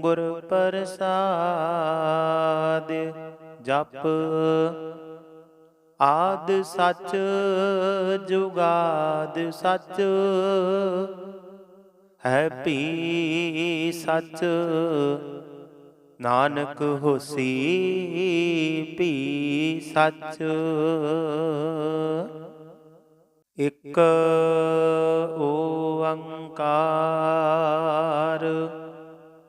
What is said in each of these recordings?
ਗੁਰ ਪ੍ਰਸਾਦ, ਜਪ ਆਦ ਸੱਚ ਜੁਗਾਦ ਸੱਚ। ਹੈ ਭੀ ਸੱਚ, ਨਾਨਕ ਹੋਸੀ ਭੀ ਸੱਚ। ਇਕ ਓੰਕਾਰ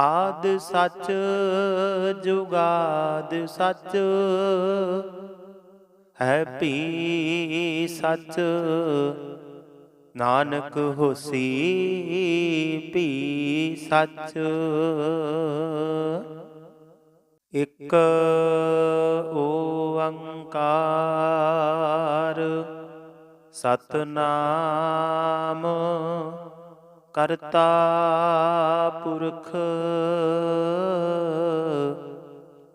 ਆਦ ਸੱਚ ਜੁਗਾਦ ਸੱਚ। ਹੈ ਭੀ ਸੱਚ ਨਾਨਕ ਹੋਸੀ ਭੀ ਸੱਚ। ਇਕ ਓੰਕਾਰ ਸਤਨਾਮ ਕਰਤਾ ਪੁਰਖ।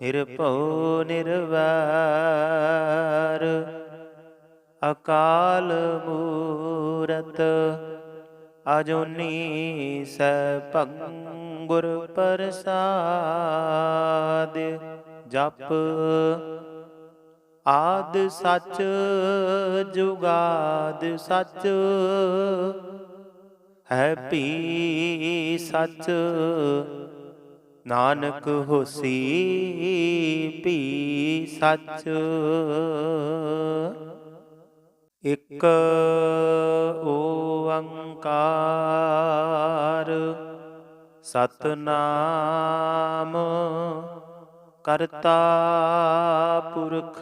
ਨਿਰਭਉ, ਨਿਰਵੈਰ। ਅਕਾਲ ਮੂਰਤ, ਅਜੂਨੀ ਸੈਭੰ ਗੁਰ ਪ੍ਰਸਾਦ। ਜਪ ਆਦ ਸਚ, ਜੁਗਾਦ ਸੱਚ। ਹੈ ਭੀ ਸੱਚ। ਨਾਨਕ ਹੋਸੀ ਭੀ ਸੱਚ। ਇਕ ਓੰਕਾਰ ਸਤਨਾਮ ਕਰਤਾ ਪੁਰਖ।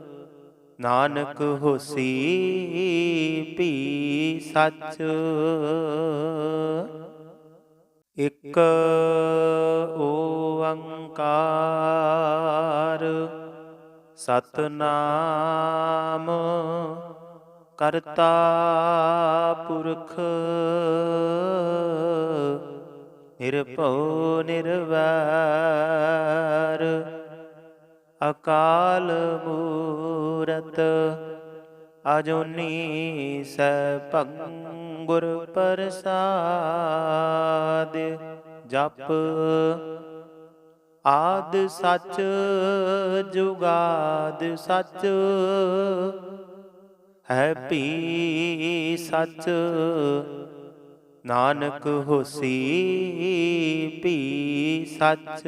ਨਾਨਕ ਹੋਸੀ ਭੀ ਸੱਚ। ਇਕ ਓੰਕਾਰ ਸਤਨਾਮ ਕਰਤਾ ਪੁਰਖ। ਨਿਰਭਉ ਨਿਰਵੈਰ ਅਕਾਲ ਮੂਰਤ, ਅਜੂਨੀ ਸੈਭੰ ਗੁਰ ਪ੍ਰਸਾਦ, ਜਪ ਆਦ ਸੱਚ ਜੁਗਾਦ ਸੱਚ, ਹੈ ਭੀ ਸੱਚ, ਨਾਨਕ ਹੋਸੀ ਭੀ ਸੱਚ।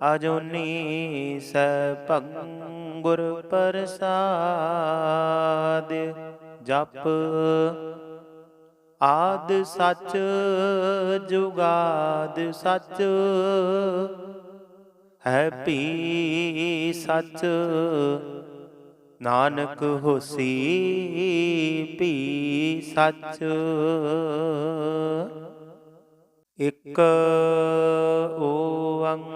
ਅਜੂਨੀ ਸੈਭੰ ਗੁਰ ਪ੍ਰਸਾਦ, ਜਪ ਆਦ ਸੱਚ, ਜੁਗਾਦ ਸੱਚ, ਹੈ ਭੀ ਸੱਚ, ਨਾਨਕ ਹੋਸੀ ਭੀ ਸੱਚ। ਇਕ ਓੰਕਾਰ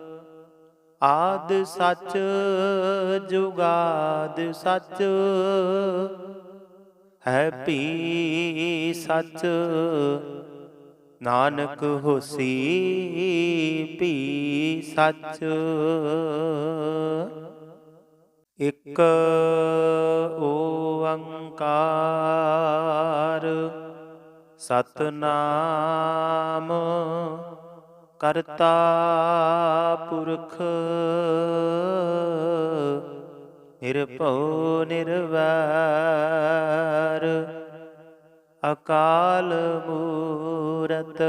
ਆਦ ਸੱਚ ਜੁਗਾਦ ਸੱਚ। ਹੈ ਭੀ ਸੱਚ ਨਾਨਕ ਹੋਸੀ ਭੀ ਸੱਚ। ਇਕ ਓੰਕਾਰ ਸਤਨਾਮ ਕਰਤਾ ਪੁਰਖ। ਨਿਰਭਉ, ਨਿਰਵੈਰ। ਅਕਾਲ ਮੂਰਤ,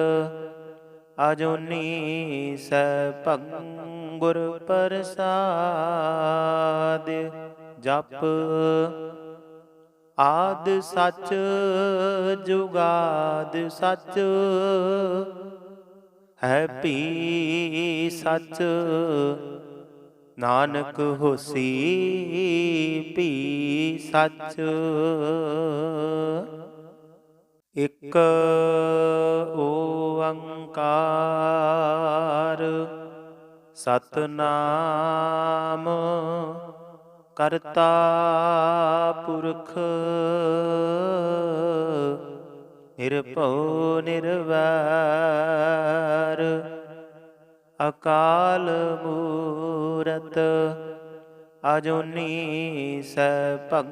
ਅਜੂਨੀ ਸੈਭੰ ਗੁਰ ਪ੍ਰਸਾਦ। ਜਪ ਆਦ ਸਚ, ਜੁਗਾਦ ਸੱਚ। ਹੈ ਭੀ ਸੱਚ। ਨਾਨਕ ਹੋਸੀ ਭੀ ਸੱਚ। ਇਕ ਓੰਕਾਰ ਸਤਨਾਮ ਕਰਤਾ ਪੁਰਖ। ਨਿਰਭਉ ਨਿਰਵੈਰ, ਅਕਾਲ ਮੂਰਤ ਅਜੂਨੀ ਸੈਭੰ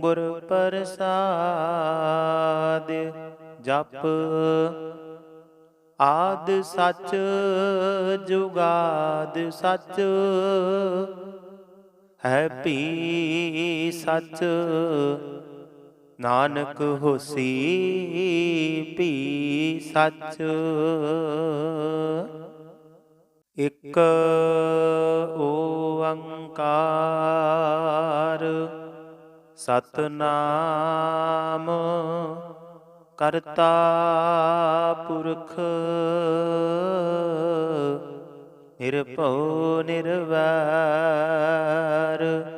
ਗੁਰ ਪ੍ਰਸਾਦ, ਜਪ ਆਦ ਸੱਚ ਜੁਗਾਦ ਸੱਚ, ਹੈ ਭੀ ਸੱਚ ਨਾਨਕ ਹੋਸੀ ਭੀ ਸੱਚ। ਇਕ ਓੰਕਾਰ ਸਤਨਾਮ ਕਰਤਾ ਪੁਰਖ। ਨਿਰਭਉ ਨਿਰਵੈਰ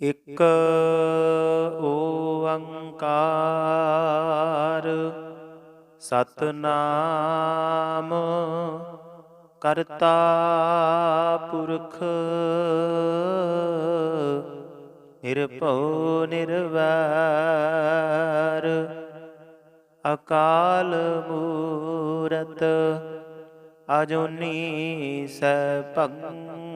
ਇਕ ਓੰਕਾਰ ਸਤਨਾਮ ਕਰਤਾ ਪੁਰਖ ਨਿਰਭਉ ਨਿਰਵੈਰ ਅਕਾਲ ਮੂਰਤ ਅਜੂਨੀ ਸੈਭੰ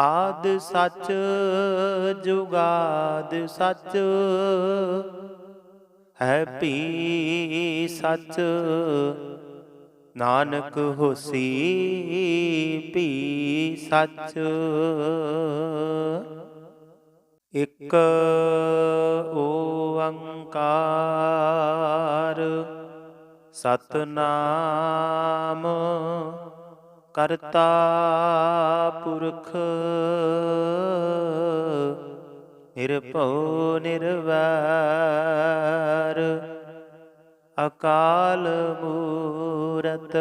ਆਦ ਸੱਚ ਜੁਗਾਦ ਸੱਚ। ਹੈ ਭੀ ਸੱਚ ਨਾਨਕ ਹੋਸੀ ਭੀ ਸੱਚ। ਇਕ ਓੰਕਾਰ ਸਤਨਾਮ ਕਰਤਾ ਪੁਰਖ। ਨਿਰਭਉ ਨਿਰਵੈਰ। ਅਕਾਲ ਮੂਰਤ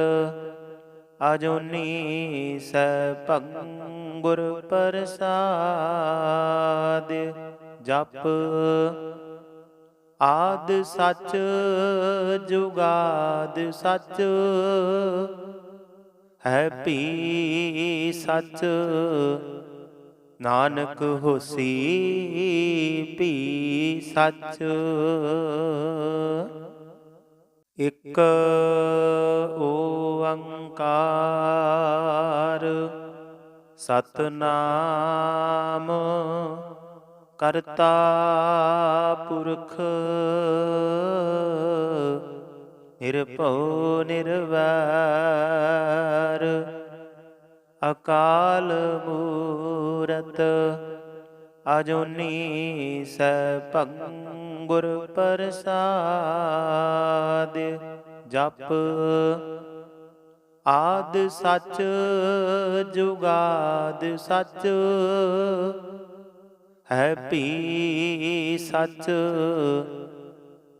ਅਜੂਨੀ ਸੈਭੰ ਗੁਰ ਪ੍ਰਸਾਦ। ਜਪ ਆਦ ਸਚ ਜੁਗਾਦ ਸੱਚ। ਹੈ ਭੀ ਸੱਚ। ਨਾਨਕ ਹੋਸੀ ਭੀ ਸੱਚ। ਇਕ ਓੰਕਾਰ ਸਤਨਾਮ ਕਰਤਾ ਪੁਰਖ। ਨਿਰਭਉ ਨਿਰਵੈਰ, ਅਕਾਲ ਮੂਰਤ ਅਜੂਨੀ ਸੈਭੰ ਗੁਰ ਪ੍ਰਸਾਦ, ਜਪ ਆਦ ਸੱਚ ਜੁਗਾਦ ਸੱਚ, ਹੈ ਭੀ ਸੱਚ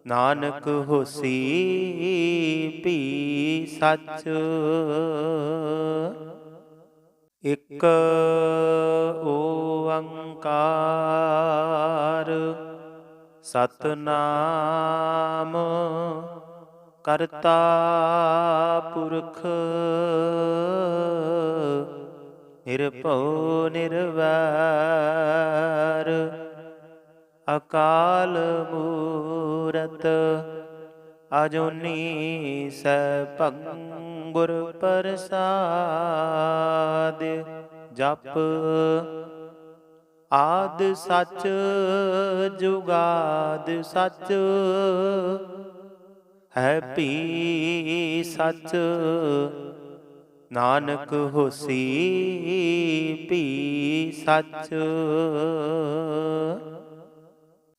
ਨਾਨਕ ਹੋਸੀ ਭੀ ਸੱਚ। ਇਕ ਓੰਕਾਰ ਸਤਨਾਮ ਕਰਤਾ ਪੁਰਖ। ਨਿਰਭਉ ਨਿਰਵੈਰ ਅਕਾਲ ਮੂਰਤ, ਅਜੂਨੀ ਸੈਭੰ ਗੁਰ ਪ੍ਰਸਾਦ, ਜਪ ਆਦ ਸੱਚ ਜੁਗਾਦ ਸੱਚ, ਹੈ ਭੀ ਸੱਚ, ਨਾਨਕ ਹੋਸੀ ਭੀ ਸੱਚ।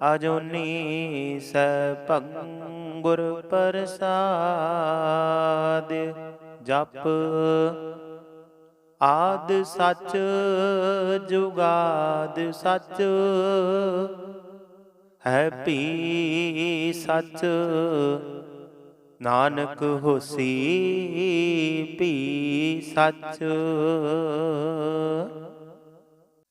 ਅਜੋਨੀ ਸੈਭੰ ਗੁਰ ਪ੍ਰਸਾਦ, ਜਪ ਆਦ ਸੱਚ ਜੁਗਾਦ ਸੱਚ, ਹੈ ਭੀ ਸੱਚ ਨਾਨਕ ਹੋਸੀ ਪੀ ਸੱਚ।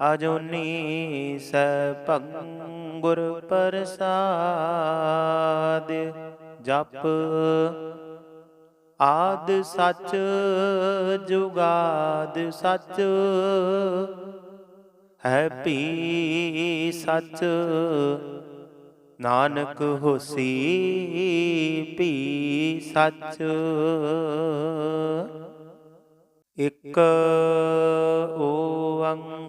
ਅਜੂਨੀ ਸੈਭੰ ਗੁਰ ਪ੍ਰਸਾਦ, ਜਪ ਆਦ ਸੱਚ ਜੁਗਾਦ ਸੱਚ, ਹੈ ਭੀ ਸੱਚ ਨਾਨਕ ਹੋਸੀ ਭੀ ਸੱਚ। ਇਕ ਓੰਕਾਰ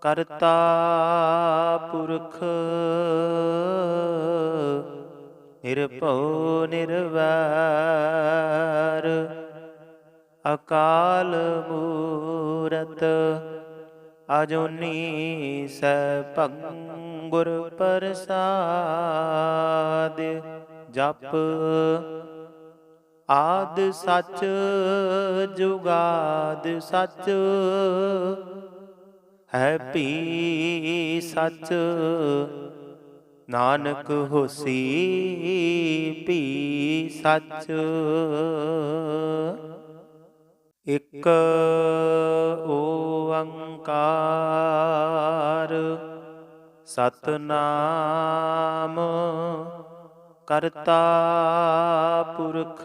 ਕਰਤਾ ਪੁਰਖ। ਨਿਰਭਉ ਨਿਰਵੈਰ। ਅਕਾਲ ਮੂਰਤ ਅਜੂਨੀ ਸੈਭੰ ਗੁਰ ਪ੍ਰਸਾਦ। ਜਪ ਆਦ ਸਚ ਜੁਗਾਦ ਸੱਚ। ਹੈ ਭੀ ਸੱਚ। ਨਾਨਕ ਹੋਸੀ ਭੀ ਸੱਚ। ਇਕ ਓੰਕਾਰ ਸਤਨਾਮ ਕਰਤਾ ਪੁਰਖ।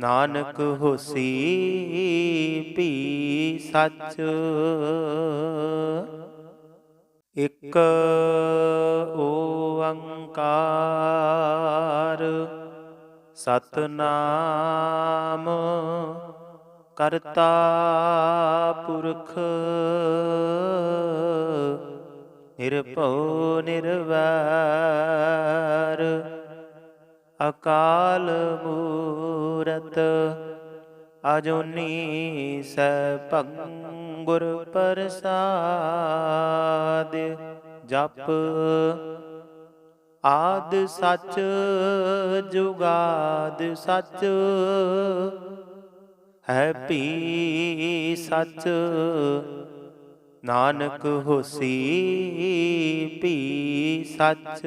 ਨਾਨਕ ਹੋਸੀ ਭੀ ਸੱਚ। ਇਕ ਓੰਕਾਰ ਸਤਨਾਮ ਕਰਤਾ ਪੁਰਖ। ਨਿਰਭਉ ਨਿਰਵੈਰ ਅਕਾਲ ਮੂਰਤ, ਅਜੂਨੀ ਸੈਭੰ ਗੁਰ ਪ੍ਰਸਾਦ, ਜਪ ਆਦ ਸੱਚ ਜੁਗਾਦ ਸੱਚ, ਹੈ ਭੀ ਸੱਚ, ਨਾਨਕ ਹੋਸੀ ਭੀ ਸੱਚ।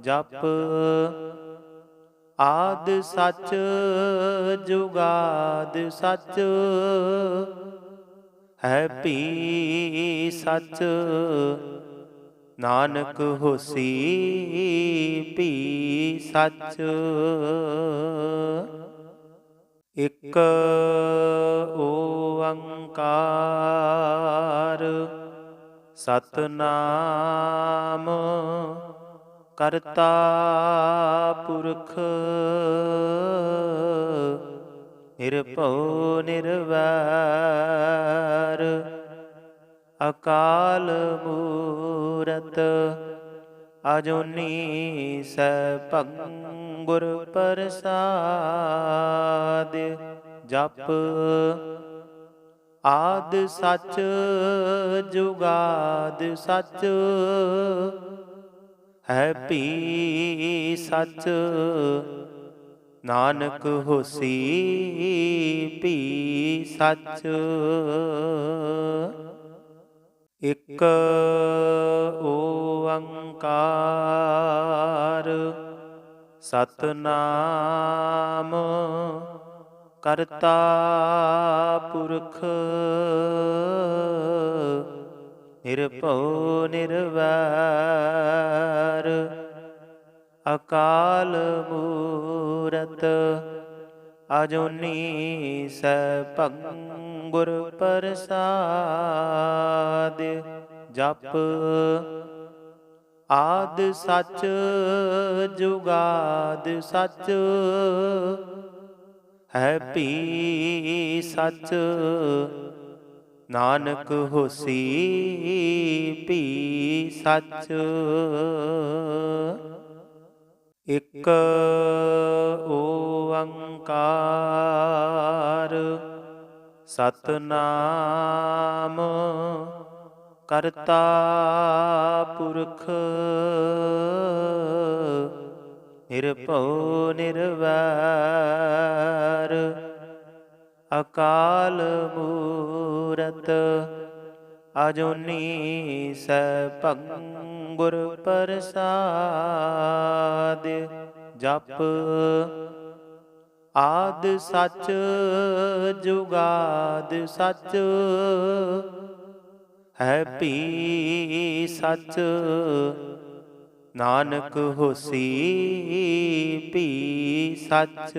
ਜਪ। ਆਦ ਸੱਚ, ਜੁਗਾਦ ਸੱਚ। ਹੈ ਭੀ ਸੱਚ। ਨਾਨਕ ਹੋਸੀ ਭੀ ਸੱਚ। ਇਕ ਓੰਕਾਰ, ਸਤਨਾਮ। ਕਰਤਾ ਪੁਰਖ। ਨਿਰਭਉ, ਨਿਰਵੈਰ। ਅਕਾਲ ਮੂਰਤ, ਅਜੂਨੀ ਸੈਭੰ ਗੁਰ ਪ੍ਰਸਾਦ। ਜਪ ਆਦ ਸਚ, ਜੁਗਾਦ ਸਚ। ਹੈ ਭੀ ਸੱਚ। ਨਾਨਕ ਹੋਸੀ ਭੀ ਸੱਚ। ਇਕ ਓੰਕਾਰ ਸਤਨਾਮ ਕਰਤਾ ਪੁਰਖ। ਨਿਰਭਉ ਨਿਰਵੈਰ, ਅਕਾਲ ਮੂਰਤ ਅਜੂਨੀ ਸੈਭੰ ਗੁਰ ਪ੍ਰਸਾਦ, ਜਪ ਆਦ ਸੱਚ ਜੁਗਾਦ ਸੱਚ, ਹੈ ਭੀ ਸੱਚ ਨਾਨਕ ਹੋਸੀ ਭੀ ਸੱਚ। ਇਕ ਓੰਕਾਰ ਸਤਨਾਮ ਕਰਤਾ ਪੁਰਖ। ਨਿਰਭਉ ਨਿਰਵੈਰ ਅਕਾਲ ਮੂਰਤ, ਅਜੂਨੀ ਸੈਭੰ ਗੁਰ ਪ੍ਰਸਾਦ, ਜਪ ਆਦ ਸੱਚ ਜੁਗਾਦ ਸੱਚ, ਹੈ ਭੀ ਸੱਚ, ਨਾਨਕ ਹੋਸੀ ਪੀ ਸੱਚ।